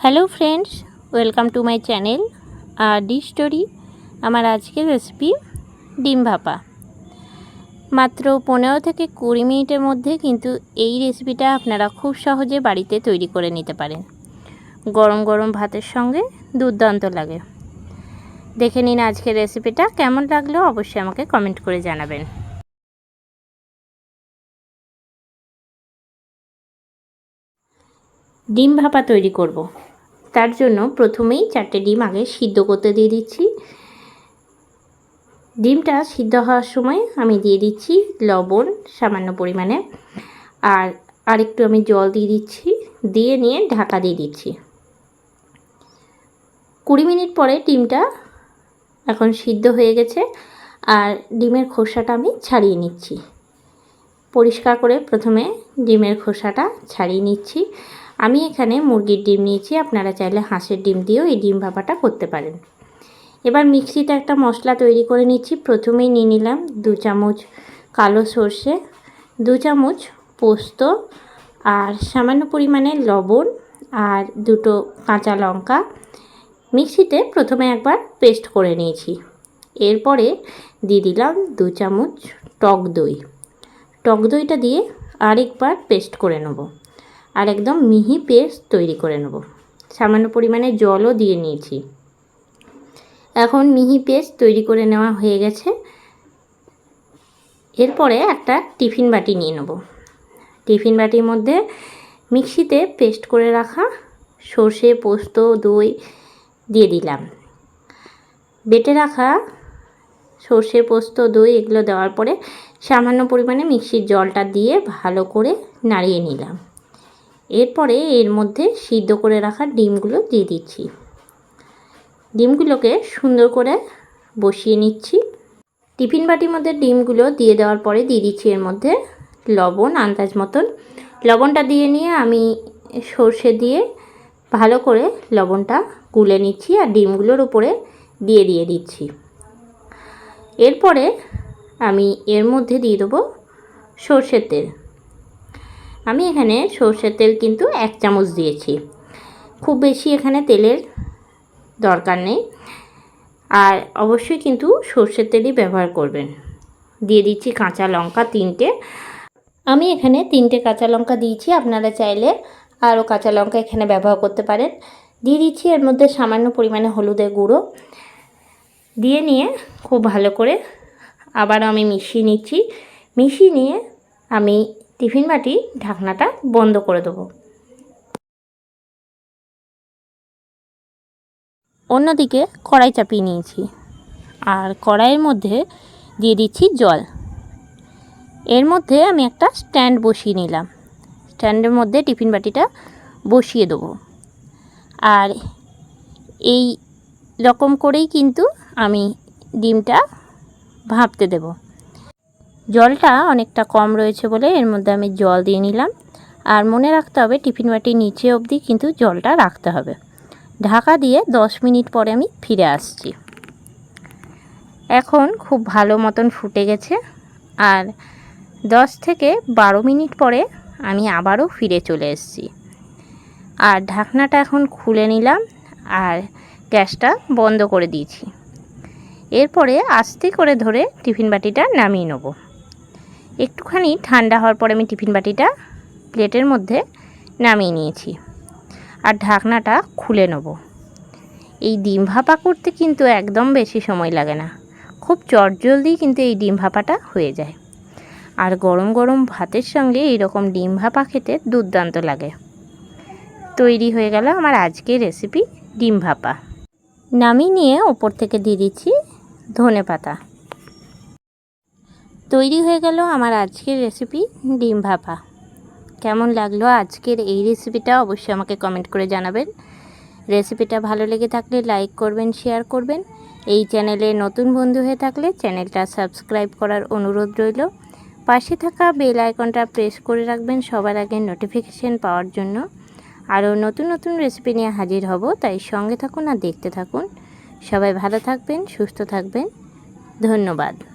Hello friends welcome to my channel R D story আমার আজকের recipe ডিম ভাপা। মাত্র পনেরো থেকে কুড়ি মিনিটের মধ্যে কিন্তু এই রেসিপিটা আপনারা খুব সহজে বাড়িতে তৈরি করে নিতে পারেন। গরম গরম ভাতের সঙ্গে দুর্দান্ত লাগে। দেখে নিন আজকের রেসিপিটা কেমন লাগল, অবশ্যই আমাকে কমেন্ট করে জানাবেন। ডিম ভাপা তৈরি করব। তার জন্য প্রথমেই চারটে ডিম আগে সিদ্ধ করতে দিয়ে দিচ্ছি। ডিমটা সিদ্ধ হওয়ার সময় আমি দিয়ে দিচ্ছি লবণ সামান্য পরিমাণে। আর আরেকটু আমি জল দিয়ে দিচ্ছি, দিয়ে নিয়ে ঢাকা দিয়ে দিচ্ছি। কুড়ি মিনিট পরে ডিমটা এখন সিদ্ধ হয়ে গেছে আর ডিমের খোসাটা আমি ছাড়িয়ে নিচ্ছি। পরিষ্কার করে প্রথমে ডিমের খোসাটা ছাড়িয়ে নিচ্ছি। আমি এখানে মুরগির ডিম নিয়েছি, আপনারা চাইলে হাঁসের ডিম দিয়েও এই ডিম ভাপাটা করতে পারেন। এবার মিক্সিতে একটা মশলা তৈরি করে নিচ্ছি, প্রথমেই নিয়ে নিলাম দু চামচ কালো সর্ষে, দু চামচ পোস্ত আর সামান্য পরিমাণে লবণ আর দুটো কাঁচা লঙ্কা। মিক্সিতে প্রথমে একবার পেস্ট করে নিয়েছি। এরপরে দিয়ে দিলাম দু চামচ টক দই। টক দইটা দিয়ে আরেকবার পেস্ট করে নেব। আর একদম মিহি পেস্ট তৈরি করে নেব। সামান্য পরিমাণে জলও দিয়ে নিয়েছি। এখন মিহি পেস্ট তৈরি করে নেওয়া হয়ে গেছে। এরপরে একটা টিফিন বাটি নিয়ে নেব। টিফিন বাটির মধ্যে মিক্সিতে পেস্ট করে রাখা সর্ষে, পোস্ত, দই দিয়ে দিলাম। বেটে রাখা সর্ষে, পোস্ত, দই এগুলো দেওয়ার পরে সামান্য পরিমাণে মিক্সির জলটা দিয়ে ভালো করে নাড়িয়ে নিলাম। এরপরে এর মধ্যে সিদ্ধ করে রাখা ডিমগুলো দিয়ে দিচ্ছি। ডিমগুলোকে সুন্দর করে বসিয়ে নিচ্ছি। টিফিন বাটির মধ্যে ডিমগুলো দিয়ে দেওয়ার পরে দিয়ে দিচ্ছি এর মধ্যে লবণ আন্দাজ মতন। লবণটা দিয়ে নিয়ে আমি সর্ষে দিয়ে ভালো করে লবণটা গুলে নিচ্ছি আর ডিমগুলোর উপরে দিয়ে দিয়ে দিচ্ছি। এরপরে আমি এর মধ্যে দিয়ে দেবো সর্ষের তেল। আমি এখানে সর্ষের তেল কিন্তু এক চামচ দিয়েছি। খুব বেশি এখানে তেলের দরকার নেই। আর অবশ্যই কিন্তু সর্ষের তেলই ব্যবহার করবেন। দিয়ে দিচ্ছি কাঁচা লঙ্কা তিনটে। আমি এখানে তিনটে কাঁচা লঙ্কা দিয়েছি, আপনারা চাইলে আরও কাঁচা লঙ্কা এখানে ব্যবহার করতে পারেন। দিয়ে দিচ্ছি এর মধ্যে সামান্য পরিমাণে হলুদের গুঁড়ো। দিয়ে নিয়ে খুব ভালো করে আবার আমি মিশিয়ে নিচ্ছি। মিশিয়ে নিয়ে আমি টিফিন বাটি ঢাকনাটা বন্ধ করে দেবো। অন্যদিকে কড়াই চাপিয়ে নিয়েছি আর কড়াইয়ের মধ্যে দিয়ে দিচ্ছি জল। এর মধ্যে আমি একটা স্ট্যান্ড বসিয়ে নিলাম। স্ট্যান্ডের মধ্যে টিফিন বাটিটা বসিয়ে দেবো। আর এই রকম করেই কিন্তু আমি ডিমটা ভাপতে দেবো। জলটা অনেকটা কম রয়েছে বলে এর মধ্যে আমি জল দিয়ে নিলাম। আর মনে রাখতে হবে, টিফিন বাটির নিচে অবধি কিন্তু জলটা রাখতে হবে। ঢাকা দিয়ে দশ মিনিট পরে আমি ফিরে আসছি। এখন খুব ভালো মতন ফুটে গেছে। আর দশ থেকে বারো মিনিট পরে আমি আবারও ফিরে চলে এসেছি। আর ঢাকনাটা এখন খুলে নিলাম আর গ্যাসটা বন্ধ করে দিয়েছি। এরপরে আস্তে করে ধরে টিফিন বাটিটা নামিয়ে নেব। একটুখানি ঠান্ডা হওয়ার পরে আমি টিফিন বাটিটা প্লেটের মধ্যে নামিয়ে নিয়েছি। আর ঢাকনাটা খুলে নেব। এই ডিম ভাপা করতে কিন্তু একদম বেশি সময় লাগে না। খুব চটজলদি কিন্তু এই ডিম ভাপাটা হয়ে যায়। আর গরম গরম ভাতের সঙ্গে এইরকম ডিম ভাপা খেতে দুর্দান্ত লাগে। তৈরি হয়ে গেল আমার আজকের রেসিপি ডিম ভাপা। নামিয়ে নিয়ে ওপর থেকে দিয়ে দিচ্ছি ধনে পাতা তৈরি হয়ে গেল আমার আজকের রেসিপি ডিম ভাপা। কেমন লাগল আজকের এই রেসিপিটা অবশ্যই আমাকে কমেন্ট করে জানাবেন। রেসিপিটা ভালো লেগে থাকলে লাইক করবেন শেয়ার করবেন। এই চ্যানেলে নতুন বন্ধু হয়ে থাকলে চ্যানেলটা সাবস্ক্রাইব করার অনুরোধ রইল। পাশে থাকা বেল আইকনটা প্রেস করে রাখবেন সবার আগে নোটিফিকেশান পাওয়ার জন্য। আরও নতুন নতুন রেসিপি নিয়ে হাজির হব, তাই সঙ্গে থাকুন আর দেখতে থাকুন। সবাই ভালো থাকবেন, সুস্থ থাকবেন। ধন্যবাদ।